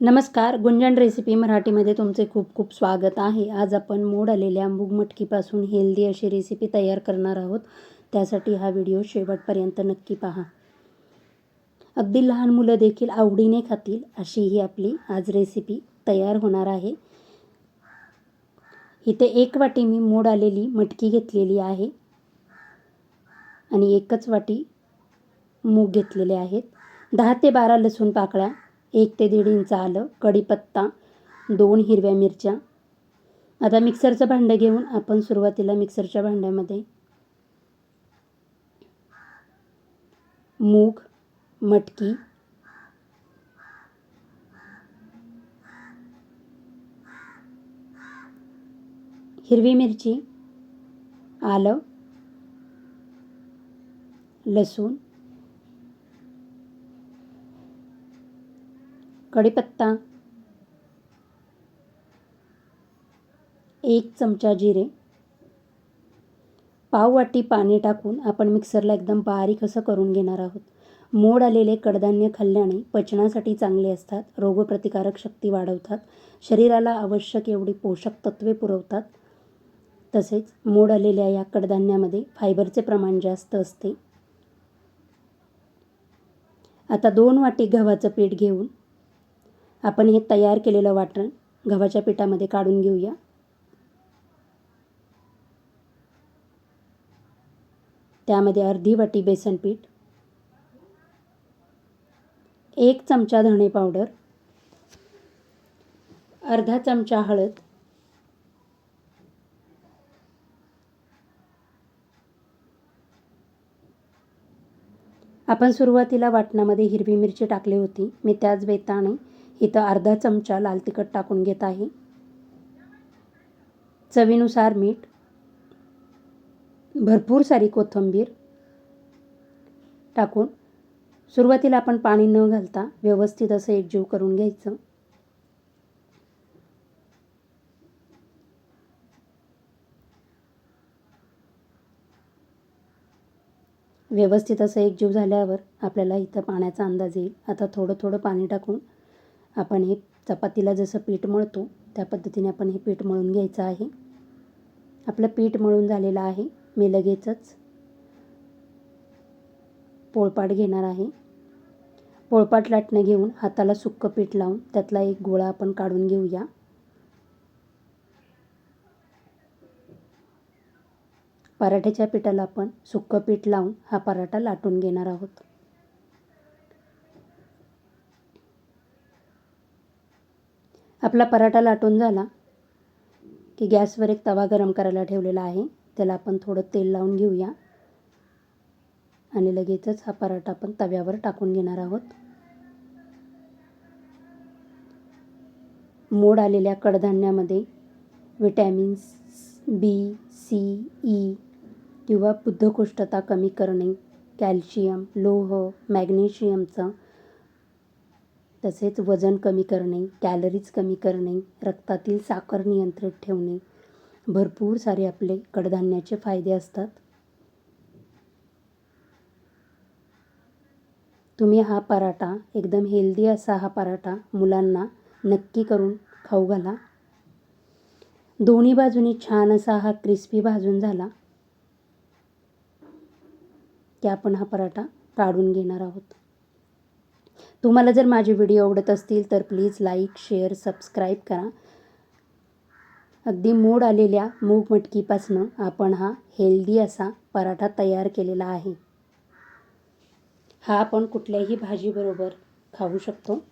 नमस्कार गुंजन रेसिपी मराठीमध्ये तुमचे खूप खूप स्वागत आहे. आज आपण मोड आलेल्या मूग मटकीपासून हेल्दी अशी रेसिपी तयार करणार आहोत. त्यासाठी हा व्हिडिओ शेवटपर्यंत नक्की पहा. अगदी लहान मुलं देखील आवडीने खातील अशी ही आपली आज रेसिपी तयार होणार आहे. इथे एक वाटी मी मोड आलेली मटकी घेतलेली आहे आणि एकच वाटी मूग घेतलेले आहेत. दहा ते बारा लसूण पाकळ्या एक ते दीड इंच आलं कढीपत्ता दोन हिरव्या मिरच्या. आता मिक्सरचं भांडं घेऊन आपण सुरुवातीला मिक्सरच्या भांड्यामध्ये मूग मटकी हिरवी मिरची आलं लसूण कढीपत्ता एक चमचा जिरे पाव वाटी पाणी टाकून आपण मिक्सरला एकदम बारीक असं करून घेणार आहोत. मोड आलेले कडधान्य खाल्ल्याने पचनासाठी चांगले असतात रोगप्रतिकारक शक्ती वाढवतात शरीराला आवश्यक एवढी पोषक तत्वे पुरवतात. तसेच मोड आलेल्या या कडधान्यामध्ये फायबरचे प्रमाण जास्त असते. आता दोन वाटी गव्हाचं पीठ घेऊन आपण हे तयार केलेलं वाटण गव्हाच्या पिठामध्ये काढून घेऊया. त्यामध्ये अर्धी वाटी बेसन पीठ एक चमचा धणे पावडर अर्धा चमचा हळद आपण सुरुवातीला वाटणामध्ये हिरवी मिरची टाकली होती. मी त्याच बेताने इथं अर्धा चमचा लाल तिखट टाकून घेत आहे. चवीनुसार मीठ भरपूर सारी कोथिंबीर टाकून सुरुवातीला आपण पाणी न घालता व्यवस्थित असं एकजीव करून घ्यायचं. व्यवस्थित असं एकजीव झाल्यावर आपल्याला इथं पाण्याचा अंदाज येईल. आता थोडं थोडं पाणी टाकून आपण हे चपातीला जसं पीठ मळतो त्या पद्धतीने आपण हे पीठ मळून घ्यायचं आहे. आपलं पीठ मळून झालेलं आहे. मी लगेचच पोळपाट घेणार आहे. पोळपाट लाटणं घेऊन हाताला सुक्कं पीठ लावून त्यातला एक गोळा आपण काढून घेऊया. पराठ्याच्या पिठाला आपण सुक्कं पीठ लावून हा पराठा लाटून घेणार आहोत. आपला पराठा लाटून झाला की गॅसवर एक तवा गरम करायला ठेवलेला आहे. त्याला आपण थोडं तेल लावून घेऊया. आणि लगेचच हा पराठा आपण तव्यावर टाकून घेणार आहोत. मोड आलेल्या कडधान्यामध्ये विटॅमिन्स बी सी ई किंवा बुद्धकोष्ठता कमी करणे कॅल्शियम लोह मॅग्नेशियमचं तसेच वजन कमी करणे कॅलरीज कमी करणे रक्तातील साखर नियंत्रित ठेवणे. भरपूर सारे आपले कडधान्याचे फायदे असतात. तुम्ही हा पराठा एकदम हेल्दी असा हा पराठा मुलांना नक्की करून खाऊ घाला. दोन्ही बाजूनी छान असा हा क्रिस्पी भाजून झाला की आपण हा पराठा काढून घेणार आहोत. तुम्हाला जर माझे व्हिडिओ आवडत असतील तर प्लीज लाईक शेअर सबस्क्राईब करा. अगदी मोड आलेल्या मूग मटकीपासनं आपण हा हेल्दी असा पराठा तयार केलेला आहे. हा आपण कुठल्याही भाजीबरोबर खाऊ शकतो.